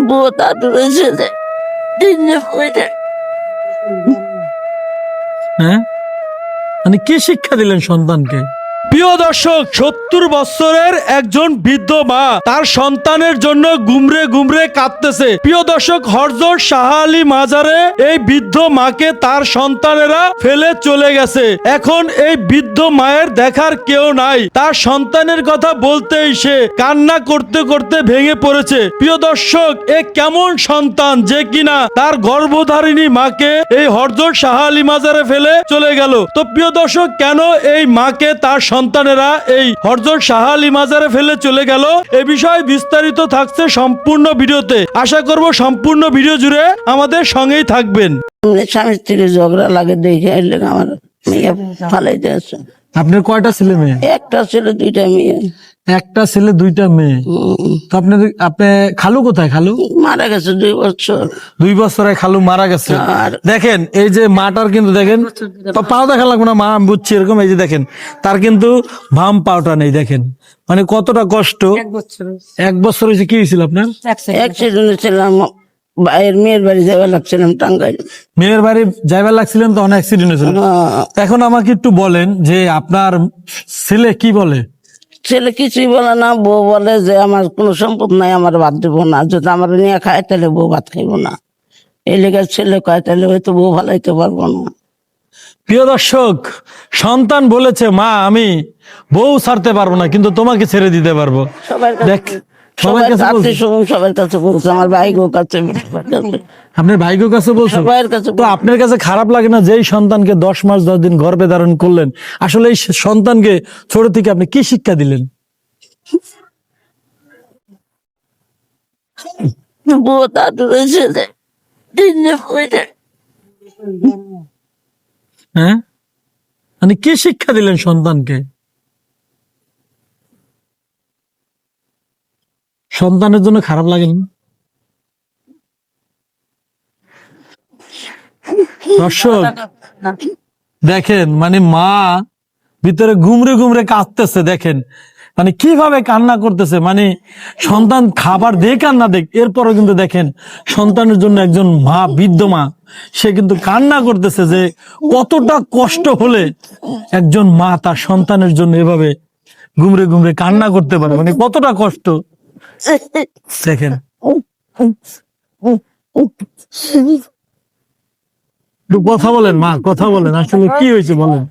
বউ দাদুরে ছেলে তিনটে পয়সা হ্যাঁ? মানে কি শিক্ষা দিলেন সন্তানকে? প্রিয় দর্শক, সত্তর বছরের একজন বৃদ্ধ মা তার সন্তানের জন্য গুমরে গুমরে কাঁদতেছে। প্রিয় দর্শক, হরজর শাহ আলী মাজারে এই বৃদ্ধ মাকে তার সন্তানেরা ফেলে চলে গেছে। এখন এই বৃদ্ধ মায়ের দেখার কেউ নাই। তার সন্তানের কথা বলতেই সে কান্না করতে করতে ভেঙে পড়েছে। প্রিয় দর্শক, এ কেমন সন্তান যে কিনা তার গর্ভধারিণী মাকে এই হরজর শাহ আলী মাজারে ফেলে চলে গেল। তো প্রিয় দর্শক, কেন এই মাকে তার সন্তানেরা এই হরজর শাহ আলী মাজারে ফেলে চলে গেল। এ বিষয়ে বিস্তারিত থাকছে সম্পূর্ণ ভিডিওতে। আশা করব সম্পূর্ণ ভিডিও জুড়ে আমাদের সঙ্গেই থাকবেন। স্বামীর থেকে ঝগড়া লাগে দেখে আমার মেয়ে ফালাই দিয়েছে আপনার কয়টা ছেলে মেয়ে? একটা ছেলে দুইটা মেয়ে। একটা ছেলে দুইটা মেয়ে। তো আপনার আপনি খালু কোথায় খালু? মারা গেছে দুই বছর। দুই বছর খালু মারা গেছে। আর- দেখেন এই যে মাটার কিন্তু দেখেন পা- পাও দেখা লাগবে না মা আমি বুঝছি এরকম এই যে দেখেন তার কিন্তু ভাম পাওটা নেই দেখেন। মানে কতটা কষ্ট। এক বছর হয়েছে। কি হয়েছিল আপনার? অ্যাক্সিডেন্টে ছিলাম ভাইয়ের মেয়ের বাড়ি যাওয়া লাগছিলাম টাঙ্গাইল। মেয়ের বাড়ি যাইবার লাগছিলেন তো অনেক অ্যাক্সিডেন্ট হয়েছিল। এখন আমাকে একটু বলেন যে আপনার ছেলে কি বলে? ছেলে কিছুই বলে না বউ বলে যে আমার কোনো সম্পদ নাই আমার ভাত দেবো না যদি আমার নিয়ে খায় তাহলে বউ ভাত খাইবো না। এই লেগে ছেলে কয় তাহলে হয়তো বউ ভালাইতে পারব না। প্রিয় দর্শক সন্তান বলেছে মা আমি বউ ছাড়তে পারব না কিন্তু তোমাকে ছেড়ে দিতে পারব। সবার দেখ সবার সবার কাছে কাছে বলছে। সবার কাছে বলছে আমার ভাই গো কাছে সবার কাছে। আপনার কাছে বলছো? সবার কাছে তো আপনার কাছে খারাপ লাগে না যেই সন্তানকে দশ মাস দশ দিন গর্ভে ধারণ করলেন? আসলে এই সন্তানকে ছোট থেকে আপনি কি শিক্ষা দিলেন? হ্যাঁ? মানে কি শিক্ষা দিলেন সন্তানকে? সন্তানের জন্য খারাপ লাগেনি দর্শক দেখেন মানে মা ভিতরে ঘুমরে ঘুমরে কাঁদতেছে দেখেন। মানে কীভাবে কান্না করতেছে মানে সন্তান খাবার দেখ আর না দেখ এরপরও কিন্তু দেখেন সন্তানের জন্য একজন মা বৃদ্ধ মা সে কিন্তু কান্না করতেছে যে কতটা কষ্ট হলে একজন মা তার সন্তানের জন্য এভাবে ঘুমরে ঘুমরে কান্না করতে পারে। মানে কতটা কষ্ট। দেখেন। কথা বলেন মা কথা বলেন। আসলে কি হয়েছে বলেন।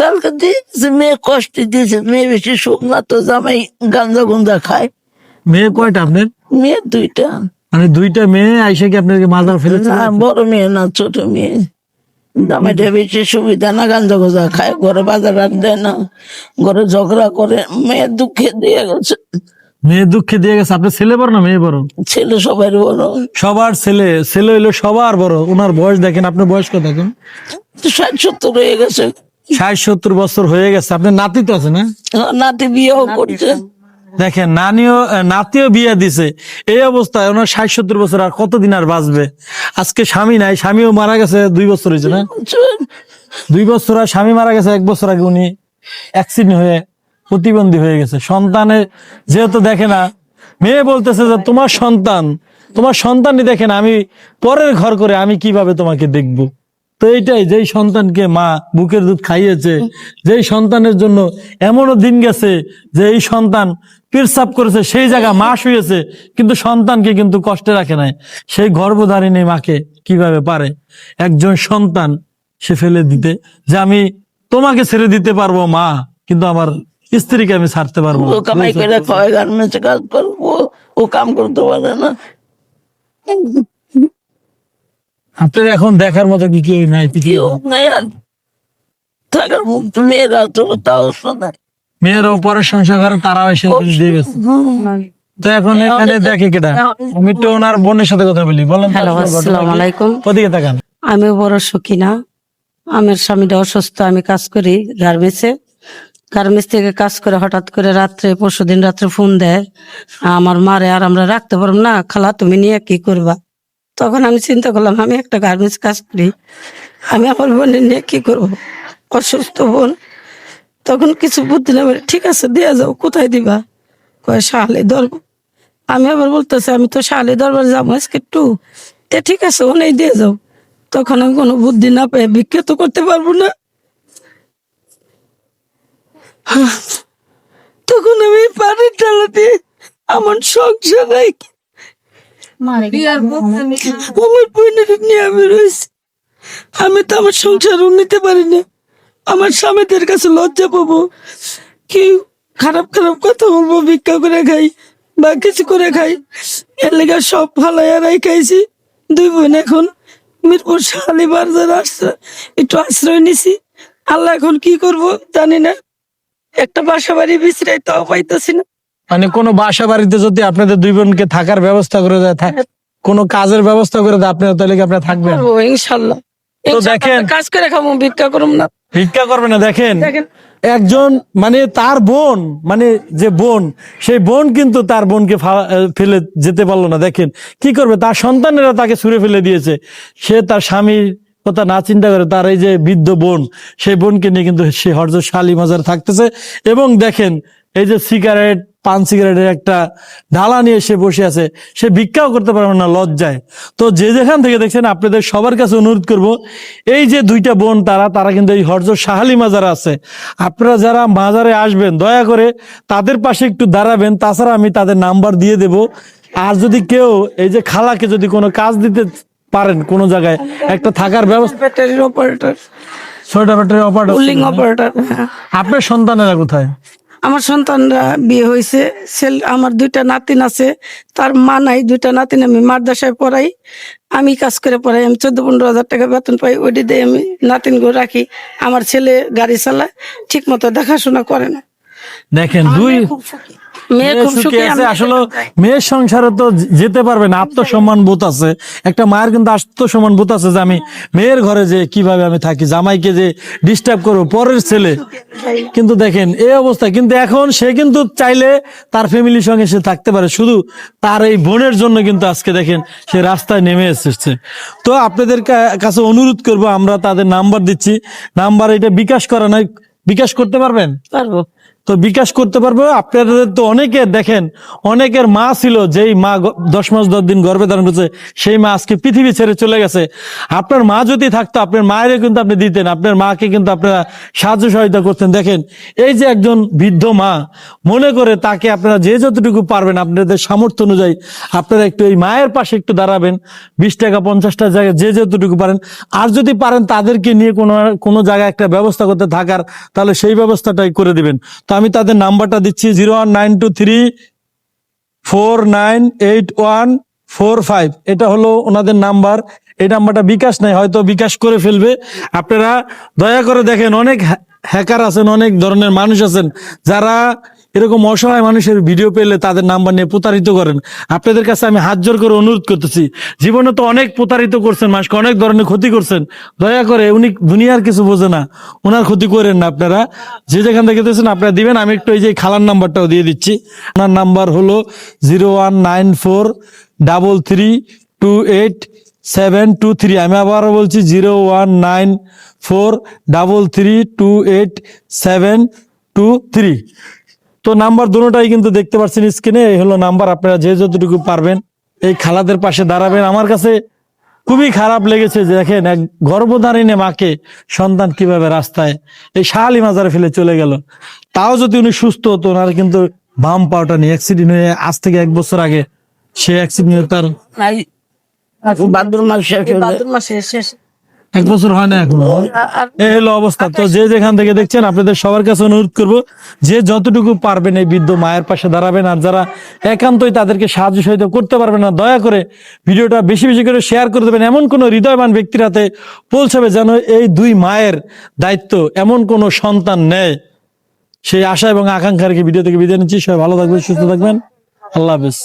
কালকে দিয়েছে মেয়ে কষ্ট দিয়েছে। মেয়ে বেশি সুখ না তো জামাই গাঞ্জা গুঞ্জা খায়। মেয়ে কয়টা আপনার? মেয়ে দুইটা। মানে দুইটা মেয়ে আইসা কি আপনাকে মাজার ফেলেছে বড় মেয়ে না ছোট মেয়ে। জামাইটা বেশি সুবিধা না গাঞ্জা গুঞ্জা খায় ঘরে বাজার আর দেয় না। ঘরে ঝগড়া করে মেয়ে দুঃখে দিয়ে গেছে। মেয়ে দুঃখে দিয়ে গেছে আপনার ছেলে বড় না মেয়ে বড়? ছেলে সবার বড়। সবার ছেলে ছেলে হইল সবার বড়। ওনার বয়স দেখেন আপনার বয়স কত এখন? ষাট সত্তর হয়ে গেছে। ষাট সত্তর বছর হয়ে গেছে আপনার নাতি তো আছে না? নাতি বিয়েও করছে। দেখেন, নানিও নাতিও বিয়ে দিছে। এই অবস্থায় ওনার ষাট সত্তর বছর আর কতদিন আর বাঁচবে? আজকে স্বামী নাই, স্বামীও মারা গেছে দুই বছর হয়েছে না? দুই বছর আর স্বামী মারা গেছে, এক বছর আগে উনি অ্যাক্সিডেন্ট হয়ে প্রতিবন্ধী হয়ে গেছে। সন্তানের যেহেতু দেখে না, মেয়ে বলতেছে যে, তোমার সন্তান, তোমার সন্তানই দেখে না, আমি পরের ঘর করে আমি কীভাবে তোমাকে দেখব? তো এইটাই, যেই সন্তানকে মা বুকের দুধ খাইয়েছে, যেই সন্তানের জন্য এমনও দিন গেছে যে, এই সন্তান পেরসাপ করেছে সেই জায়গা মা শুয়েছে কিন্তু সন্তানকে কিন্তু কষ্টে রাখে নাই। সেই গর্ভধারিণী মাকে কীভাবে পারে? একজন সন্তান সে ফেলে দিতে যে আমি তোমাকে ছেড়ে দিতে পারব মা কিন্তু আমার স্ত্রীকে আমি ছাড়তে পারব ও কামাই করে খাওয়াই গার্মেন্টসে কাজ করব ও কাম করতে পারে না। আপনার এখন দেখার মতো কি কেউ নাই? থাকার মুখ মেয়েরা তো তাও শোনায়। মেয়েরাও সংসার করে তারাও এসে দিয়ে গেছে। তো এখন এখানে দেখে কেটা আমি একটু ওনার বোনের সাথে কথা বলি বলেন তো আসসালামু আলাইকুম। ওদিকে তাকান। আমি বড় সখিনা আমার স্বামীটা অসুস্থ আমি কাজ করি গার্মেন্টসে। গার্মেন্টস থেকে কাজ করে হঠাৎ করে রাত্রে পরশু দিন রাত্রে ফোন দেয় আমার মারে আর আমরা রাখতে পারব না খালা তুমি নিয়ে কি করবা? তখন আমি চিন্তা করলাম আমি একটা গার্মেন্টস কাজ করি আমি আমার বোনের নিয়ে কি করব? অসুস্থ বোন। তখন কিছু বুদ্ধি না ঠিক আছে দিয়ে যাও কোথায় দিবা? কয় সাহালে ধরবো। আমি আবার বলতেছি আমি তো শালি দরবার যাব আজকে একটু। তে ঠিক আছে ওনেই দিয়ে যাও। তখন আমি কোনো বুদ্ধি না পেয়ে বিক্রি তো করতে পারব না। তখন আমি পানির টালা দিয়ে আমার সংসার রাখি আমার বোনের নিয়ে আমি রয়েছি। আমি তো আমার সংসারও নিতে পারি না। আমার স্বামীদের কাছে লজ্জা পাবো। কি খারাপ খারাপ কথা বলব ভিক্ষা করে খাই বা কিছু করে খাই। এর লেগে সব ফালাইয়ারাই খাইছি দুই বোন এখন মিরপুর শালি বাজার আসছে। একটু আশ্রয় নিছি। আল্লাহ এখন কি করব জানি না। একটা বাসা বাড়ি বিছরাই তাও পাইতেছি না। মানে কোনো বাসা বাড়িতে যদি আপনাদের দুই বোনকে থাকার ব্যবস্থা করে দেয় কোনো কাজের ব্যবস্থা করে দেয় আপনার তাহলে কি আপনারা থাকবেন? ইনশাল্লাহ। তো দেখেন- কাজ করে খাব ভিক্ষা করুম না। ভিক্ষা করবে না দেখেন। একজন মানে তার বোন মানে যে বোন সেই বোন কিন্তু তার বোনকে ফেলে যেতে পারল না দেখেন। কি করবে? তার সন্তানেরা তাকে ছুঁড়ে ফেলে দিয়েছে। সে তার স্বামীর কথা না চিন্তা করে তার এই যে বৃদ্ধ বোন সেই বোনকে নিয়ে কিন্তু সে হরজ শালি মাজার থাকতেছে। এবং দেখেন এই যে সিগারেট পান সিগারেটের একটা ঢালা নিয়ে সে বসে আছে সে ভিক্ষাও করতে পারবে না লজ্জায়। তো যে যেখান থেকে দেখছেন আপনাদের সবার কাছে অনুরোধ করব এই যে দুইটা বোন তারা তারা কিন্তু এই হরজ শাহালি মাজারে আছে আপনারা যারা মাজারে আসবেন দয়া করে তাদের পাশে একটু দাঁড়াবেন তাছাড়া আমি তাদের নাম্বার দিয়ে দেব। আর যদি কেউ এই যে খালাকে যদি কোনো কাজ দিতে পারেন কোনো জায়গায় একটা থাকার ব্যবস্থা অপারেটর ব্যাটারি অপারেটর হ্যাঁ। আপনার সন্তানেরা কোথায়? আমার সন্তানরা বিয়ে হয়েছে। সেল আমার দুইটা নাতিন আছে। তার মা নাই দুইটা নাতিন আমি মাদ্রাসায় পড়াই। আমি কাজ করে পড়াই আমি চোদ্দ পনেরো হাজার টাকা বেতন পাই ওইটি দিয়ে আমি নাতিন গো রাখি। আমার ছেলে গাড়ি চালায় ঠিক মতো দেখাশোনা করে না। দেখেন দুই মেয়ে মেয়ে খুব সুখী সুখী আছে আসলে মেয়ের সংসারে তো যেতে পারবে না আত্মসম্মান বোধ আছে। একটা মায়ের কিন্তু আত্মসম্মান বোধ আছে যে আমি মেয়ের ঘরে যে কীভাবে আমি থাকি জামাইকে যে ডিস্টার্ব করব পরের ছেলে। কিন্তু দেখেন এই অবস্থা। কিন্তু এখন সে কিন্তু চাইলে তার ফ্যামিলির সঙ্গে সে থাকতে পারে। শুধু তার এই বোনের জন্য কিন্তু আজকে দেখেন সে রাস্তায় নেমে এসেছে। তো আপনাদের কাছে অনুরোধ করব আমরা তাদের নাম্বার দিচ্ছি। নাম্বার এটা বিকাশ করা নয় বিকাশ করতে পারবেন? পারব। তো বিকাশ করতে পারব। আপনাদের তো অনেকে দেখেন, অনেকের মা ছিল, যেই মা দশ মাস দশ দিন গর্ভে ধারণ করছে, সেই মা আজকে পৃথিবী ছেড়ে চলে গেছে। আপনার মা যদি থাকতো, আপনার মায়ের কিন্তু আপনি দিতেন, আপনার মাকে কিন্তু আপনারা সাহায্য সহায়তা করতেন। দেখেন, এই যে একজন বৃদ্ধ মা, মনে করে তাকে আপনারা যে যতটুকু পারবেন, আপনাদের সামর্থ্য অনুযায়ী আপনারা একটু এই মায়ের পাশে একটু দাঁড়াবেন। বিশ টাকা, পঞ্চাশটা জায়গায় যে যতটুকু পারেন। আর যদি পারেন, তাদেরকে নিয়ে কোনো কোনো জায়গায় একটা ব্যবস্থা করতে থাকার, তাহলে সেই ব্যবস্থাটাই করে দিবেন। তো আমি তাদের নাম্বারটা দিচ্ছি zero one nine two three four nine eight one four five. এটা হলো ওনাদের নাম্বার। এই নাম্বারটা বিকাশ নাই, হয়তো বিকাশ করে ফেলবে। আপনারা দয়া করে দেখেন, অনেক হ্যাকার আছেন, অনেক ধরনের মানুষ আছেন, যারা এরকম অসহায় মানুষের ভিডিও পেলে তাদের নাম্বার নিয়ে প্রতারিত করেন। আপনাদের কাছে আমি হাত জোর করে অনুরোধ করতেছি। জীবনে তো অনেক প্রতারিত করছেন, মানুষকে অনেক ধরনের ক্ষতি করছেন। দয়া করে উনি দুনিয়ার কিছু বোঝে না। ওনার ক্ষতি করেন না আপনারা। যে যেখান থেকে দেখছেন আপনারা দিবেন, আমি একটু এই যে খালার নাম্বারটাও দিয়ে দিচ্ছি। ওনার নাম্বার হলো zero one nine four double three two eight seven two three আমি আবারও বলছি zero one nine four double three two eight seven two three তো নাম্বার দুটোটাই কিন্তু দেখতে পাচ্ছেন স্ক্রিনে এই হলো নাম্বার আপনারা যে যতটুকু পারবেন এই খালাদের পাশে দাঁড়াবেন। আমার কাছে খুবই খারাপ লেগেছে যে দেখেন এক গর্ভধারিণী মাকে সন্তান কীভাবে রাস্তায় এই শাহালি মাজারে ফেলে চলে গেল। তাও যদি উনি সুস্থ হতো ওনার কিন্তু বাম পাওটা নিয়ে অ্যাক্সিডেন্ট হয়ে আজ থেকে এক বছর আগে সে অ্যাক্সিডেন্ট তার নাই। বাদুর মাস ভাদ্র মাসে শেষ এক বছর হয় না এখনও। এই হলো অবস্থা। তো যে যেখান থেকে দেখছেন, আপনাদের সবার কাছে অনুরোধ করব, যে যতটুকু পারবেন এই বৃদ্ধ মায়ের পাশে দাঁড়াবেন, আর যারা একান্তই তাদেরকে সাহায্য সহায়তা করতে পারবেন না, দয়া করে ভিডিওটা বেশি বেশি করে শেয়ার করে দেবেন। এমন কোন হৃদয়বান ব্যক্তির হাতে পৌঁছাবে যেন এই দুই মায়ের দায়িত্ব, এমন কোন সন্তান নেয় সেই আশা এবং আকাঙ্ক্ষার ভিডিও থেকে বিদায় নিচ্ছি? সবাই ভালো থাকবেন, সুস্থ থাকবেন। আল্লাহ হাফেজ।